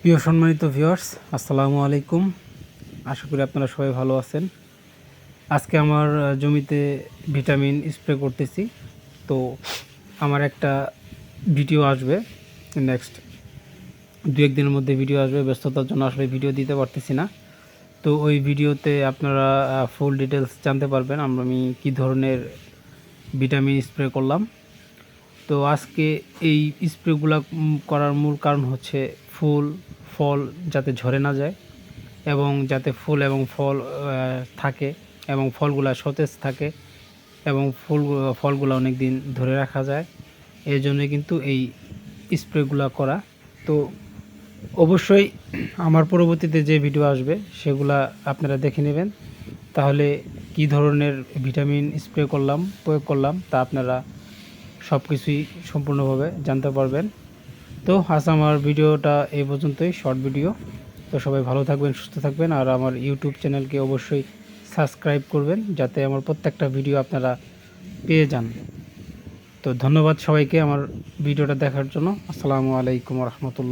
প্রিয় সম্মানিত ভিউয়ার্স আসসালামু আলাইকুম। আশা করি আপনারা সবাই ভালো আছেন। আজকে আমার জমিতে ভিটামিন স্প্রে করতেছি। তো আমার একটা ভিডিও আসবে নেক্সট দু একদিনের মধ্যে ভিডিও আসবে, ব্যস্ততার জন্য আসলে ভিডিও দিতে পারতেছি না। তো ওই ভিডিওতে আপনারা ফুল ডিটেলস জানতে পারবেন আমরা আমি কী ধরনের ভিটামিন স্প্রে করলাম। তো আজকে এই স্প্রেগুলো করার মূল কারণ হচ্ছে ফুল, ফল যাতে ঝরে না যায় এবং যাতে ফুল এবং ফল থাকে এবং ফলগুলা সতেজ থাকে এবং ফুল, ফলগুলো অনেক দিন ধরে রাখা যায়। এই জন্য কিন্তু এই স্প্রেগুলো করা। তো অবশ্যই আমার পরবর্তীতে যে ভিডিও আসবে সেগুলা আপনারা দেখে নেবেন। তাহলে কি ধরনের ভিটামিন স্প্রে করলাম, প্রয়োগ করলাম তা আপনারা সব কিছুই সম্পূর্ণভাবে জানতে পারবেন। তো আজ আমার ভিডিওটা এই পর্যন্তই শর্ট ভিডিও তো সবাই ভালো থাকবেন, সুস্থ থাকবেন, আর আমার ইউটিউব চ্যানেলকে অবশ্যই সাবস্ক্রাইব করবেন, যাতে আমার প্রত্যেকটা ভিডিও আপনারা পেয়ে যান। তো ধন্যবাদ সবাইকে আমার ভিডিওটা দেখার জন্য। আসসালামু আলাইকুম রহমতুল্লাহ।